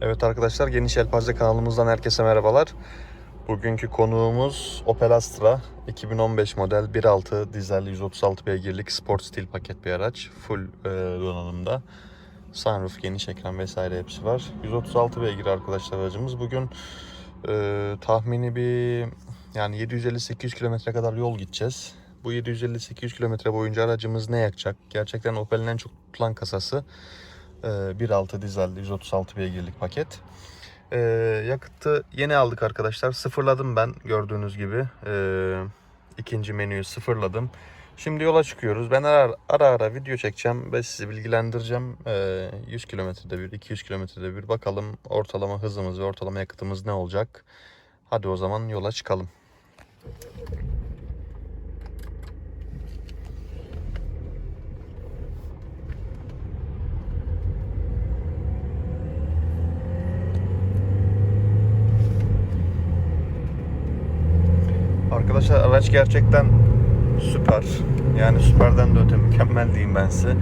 Evet arkadaşlar Geniş Elpaze kanalımızdan herkese merhabalar. Bugünkü konuğumuz Opel Astra 2015 model 1.6 dizel 136 beygirlik sport stil paket bir araç. Full e, donanımda. Sunroof, geniş ekran vesaire hepsi var. 136 beygir arkadaşlar aracımız. Bugün e, tahmini bir yani 750-800 kilometre kadar yol gideceğiz. Bu 750-800 kilometre boyunca aracımız ne yakacak? Gerçekten Opel'in en çok tutulan kasası. Ee, 1.6 dizel 136 beygirlik paket. Ee, yakıtı yeni aldık arkadaşlar. Sıfırladım ben gördüğünüz gibi. Ee, ikinci menüyü sıfırladım. Şimdi yola çıkıyoruz. Ben ara ara, ara video çekeceğim ve sizi bilgilendireceğim. Ee, 100 kilometrede bir, 200 kilometrede bir bakalım ortalama hızımız ve ortalama yakıtımız ne olacak. Hadi o zaman yola çıkalım. Arkadaşlar araç gerçekten süper. Yani süperden de öte mükemmel diyeyim ben size.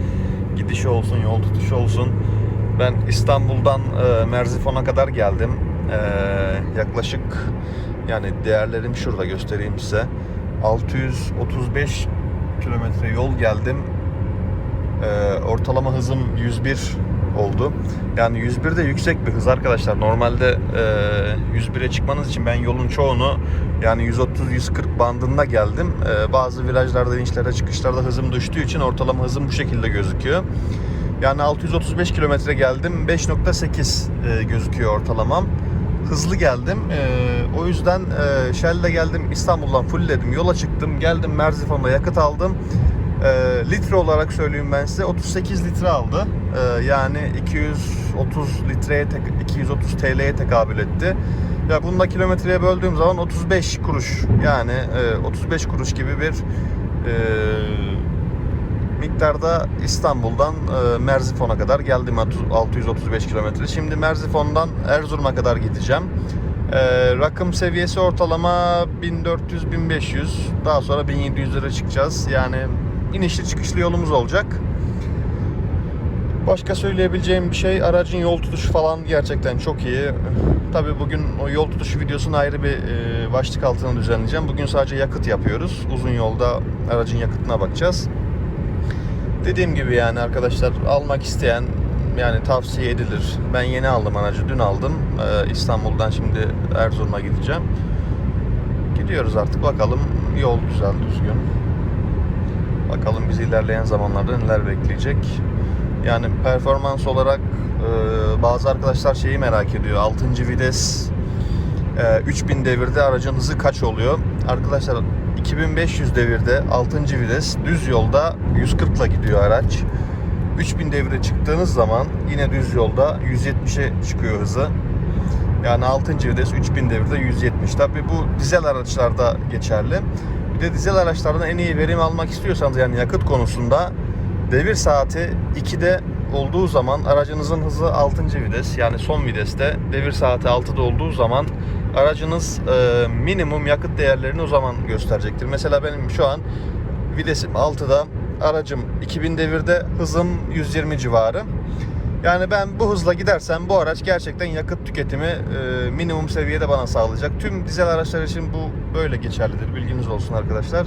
Gidişi olsun, yol tutuşu olsun. Ben İstanbul'dan e, Merzifon'a kadar geldim. E, yaklaşık yani değerlerim şurada göstereyim size. 635 kilometre yol geldim. E, ortalama hızım 101 oldu. Yani 101 de yüksek bir hız arkadaşlar. Normalde e, 101'e çıkmanız için ben yolun çoğunu yani 130-140 bandında geldim. E, bazı virajlarda, inişlere, çıkışlarda hızım düştüğü için ortalama hızım bu şekilde gözüküyor. Yani 635 kilometre geldim. 5.8 e, gözüküyor ortalamam. Hızlı geldim. E, o yüzden e, Shell'de geldim. İstanbul'dan fullledim. Yola çıktım. Geldim Merzifon'da yakıt aldım. E, litre olarak söyleyeyim ben size 38 litre aldı. E, yani 230 litreye tek- 230 TL'ye tekabül etti. Ya bunu da kilometreye böldüğüm zaman 35 kuruş yani e, 35 kuruş gibi bir e, miktarda İstanbul'dan e, Merzifon'a kadar geldim 635 kilometre. Şimdi Merzifon'dan Erzurum'a kadar gideceğim. E, rakım seviyesi ortalama 1400-1500 daha sonra 1700'lere çıkacağız. Yani inişli çıkışlı yolumuz olacak. Başka söyleyebileceğim bir şey aracın yol tutuşu falan gerçekten çok iyi. Tabi bugün o yol tutuşu videosunu ayrı bir e, başlık altına düzenleyeceğim. Bugün sadece yakıt yapıyoruz. Uzun yolda aracın yakıtına bakacağız. Dediğim gibi yani arkadaşlar almak isteyen yani tavsiye edilir. Ben yeni aldım aracı dün aldım. Ee, İstanbul'dan şimdi Erzurum'a gideceğim. Gidiyoruz artık bakalım yol güzel düzgün. Bakalım bizi ilerleyen zamanlarda neler bekleyecek. Yani performans olarak e, bazı arkadaşlar şeyi merak ediyor. 6. vites e, 3000 devirde aracın hızı kaç oluyor? Arkadaşlar 2500 devirde 6. vites düz yolda 140 ile gidiyor araç. 3000 devire çıktığınız zaman yine düz yolda 170'e çıkıyor hızı. Yani 6. vites 3000 devirde 170. Tabi bu dizel araçlarda geçerli. De dizel araçlardan en iyi verim almak istiyorsanız yani yakıt konusunda devir saati 2'de olduğu zaman aracınızın hızı 6. vites yani son viteste devir saati 6'da olduğu zaman aracınız e, minimum yakıt değerlerini o zaman gösterecektir. Mesela benim şu an vitesim 6'da aracım 2000 devirde hızım 120 civarı. Yani ben bu hızla gidersem bu araç gerçekten yakıt tüketimi e, minimum seviyede bana sağlayacak. Tüm dizel araçlar için bu böyle geçerlidir. Bilginiz olsun arkadaşlar.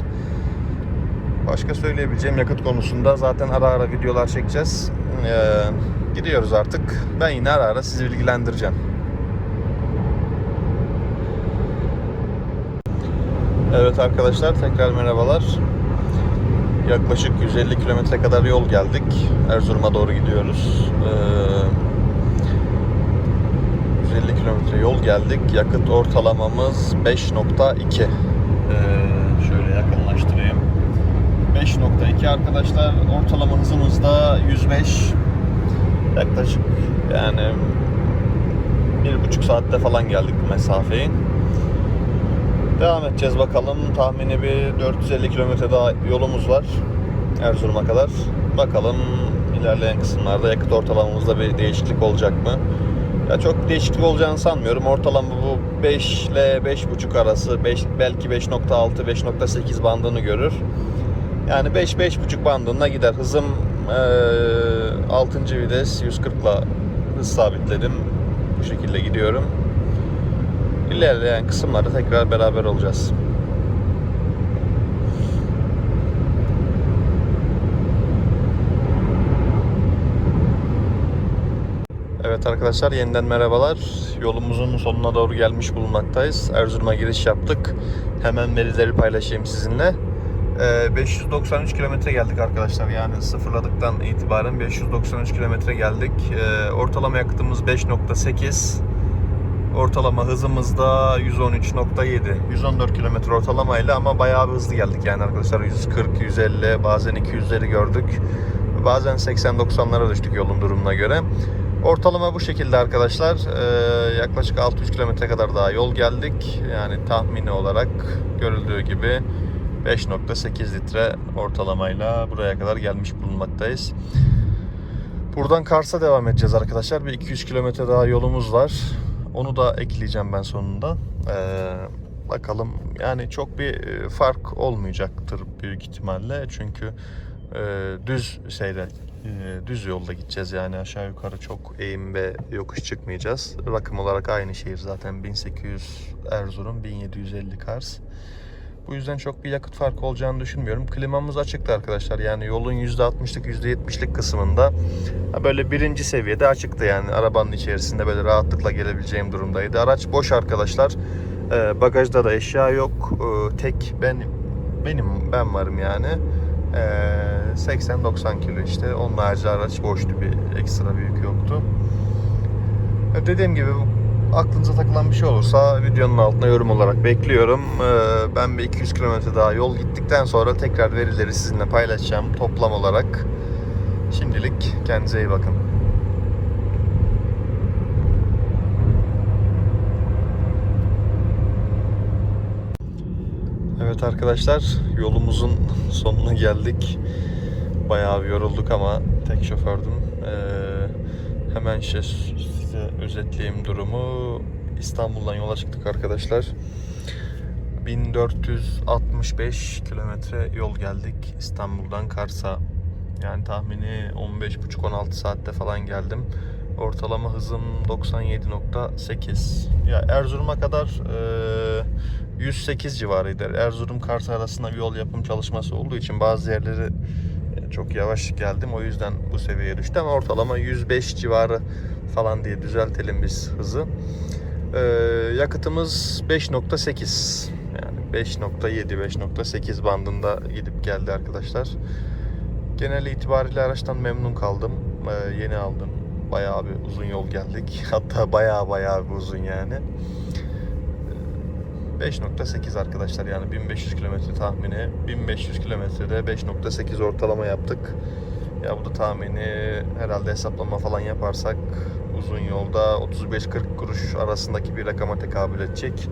Başka söyleyebileceğim yakıt konusunda zaten ara ara videolar çekeceğiz. Ee, gidiyoruz artık. Ben yine ara ara sizi bilgilendireceğim. Evet arkadaşlar tekrar merhabalar. Yaklaşık 150 kilometre kadar yol geldik. Erzurum'a doğru gidiyoruz. Ee, 150 kilometre yol geldik. Yakıt ortalamamız 5.2. Ee, şöyle yakınlaştırayım. 5.2 arkadaşlar. Ortalama hızımız da 105. Yaklaşık yani bir buçuk saatte falan geldik bu mesafeyi. Devam edeceğiz bakalım. Tahmini bir 450 kilometre daha yolumuz var. Erzurum'a kadar. Bakalım ilerleyen kısımlarda yakıt ortalamamızda bir değişiklik olacak mı? Ya çok değişiklik olacağını sanmıyorum. Ortalama bu 5 ile 5.5 arası, 5, belki 5.6, 5.8 bandını görür. Yani 5-5.5 bandında gider. Hızım eee 6. vites 140 ile hız sabitledim. bu şekilde gidiyorum. İlerleyen kısımlarda tekrar beraber olacağız. Evet arkadaşlar yeniden merhabalar. Yolumuzun sonuna doğru gelmiş bulunmaktayız. Erzurum'a giriş yaptık. Hemen verileri paylaşayım sizinle. Ee, 593 kilometre geldik arkadaşlar. Yani sıfırladıktan itibaren 593 kilometre geldik. Ee, ortalama yakıtımız 5.8. Ortalama hızımız da 113.7. 114 kilometre ortalamayla ama bayağı bir hızlı geldik yani arkadaşlar. 140, 150 bazen 200'leri gördük. Bazen 80-90'lara düştük yolun durumuna göre. Ortalama bu şekilde arkadaşlar. Ee, yaklaşık 600 kilometre kadar daha yol geldik. Yani tahmini olarak görüldüğü gibi 5.8 litre ortalamayla buraya kadar gelmiş bulunmaktayız. Buradan Kars'a devam edeceğiz arkadaşlar. Bir 200 kilometre daha yolumuz var. Onu da ekleyeceğim ben sonunda. Ee, bakalım yani çok bir e, fark olmayacaktır büyük ihtimalle. Çünkü e, düz seyre e, düz yolda gideceğiz yani aşağı yukarı çok eğim ve yokuş çıkmayacağız. Rakım olarak aynı şehir zaten 1800 Erzurum, 1750 Kars. Bu yüzden çok bir yakıt farkı olacağını düşünmüyorum. Klimamız açıktı arkadaşlar. Yani yolun %60'lık %70'lik kısmında böyle birinci seviyede açıktı yani. Arabanın içerisinde böyle rahatlıkla gelebileceğim durumdaydı. Araç boş arkadaşlar. Ee, bagajda da eşya yok. Ee, tek ben benim ben varım yani. Ee, 80-90 kilo işte. Onun harici araç boştu. Bir ekstra büyük yoktu. Ee, Dediğim gibi aklınıza takılan bir şey olursa videonun altına yorum olarak bekliyorum. Ee, Ben bir 200 kilometre daha yol gittikten sonra tekrar verileri sizinle paylaşacağım toplam olarak. Şimdilik kendinize iyi bakın. Evet arkadaşlar yolumuzun sonuna geldik. Bayağı bir yorulduk ama tek şofördüm. Hemen işte size özetleyeyim durumu. İstanbul'dan yola çıktık arkadaşlar. 1465 kilometre yol geldik İstanbul'dan Kars'a. Yani tahmini 15,5-16 saatte falan geldim. Ortalama hızım 97.8. Ya Erzurum'a kadar e, 108 civarıydı. Erzurum Kars arasında bir yol yapım çalışması olduğu için bazı yerleri çok yavaş geldim. O yüzden bu seviyeye düştü ama ortalama 105 civarı falan diye düzeltelim biz hızı. E, yakıtımız 5.8 yani 5.7 5.8 bandında gidip geldi arkadaşlar. Genel itibariyle araçtan memnun kaldım. Ee, yeni aldım. Bayağı bir uzun yol geldik. Hatta bayağı bayağı bir uzun yani. Ee, 5.8 arkadaşlar yani 1500 kilometre tahmini. 1500 kilometrede 5.8 ortalama yaptık. Ya bu da tahmini herhalde hesaplama falan yaparsak uzun yolda 35-40 kuruş arasındaki bir rakama tekabül edecek.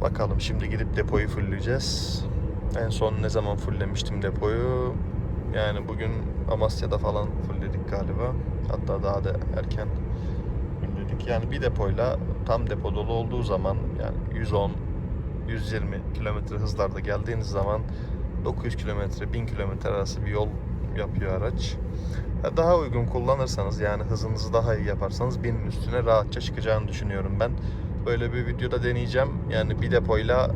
Bakalım şimdi gidip depoyu fullleyeceğiz. En son ne zaman fulllemiştim depoyu? Yani bugün Amasya'da falan fullledik galiba. Hatta daha da erken fullledik. Yani bir depoyla tam depo dolu olduğu zaman yani 110 120 kilometre hızlarda geldiğiniz zaman 900 kilometre 1000 kilometre arası bir yol yapıyor araç. Daha uygun kullanırsanız yani hızınızı daha iyi yaparsanız binin üstüne rahatça çıkacağını düşünüyorum ben. Böyle bir videoda deneyeceğim. Yani bir depoyla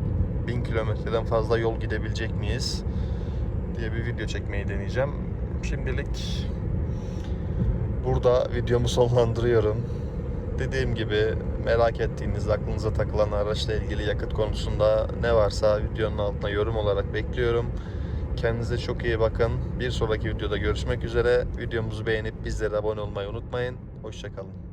1000 kilometreden fazla yol gidebilecek miyiz diye bir video çekmeyi deneyeceğim. Şimdilik burada videomu sonlandırıyorum. Dediğim gibi merak ettiğiniz, aklınıza takılan araçla ilgili yakıt konusunda ne varsa videonun altına yorum olarak bekliyorum. Kendinize çok iyi bakın. Bir sonraki videoda görüşmek üzere. Videomuzu beğenip bizlere abone olmayı unutmayın. Hoşçakalın.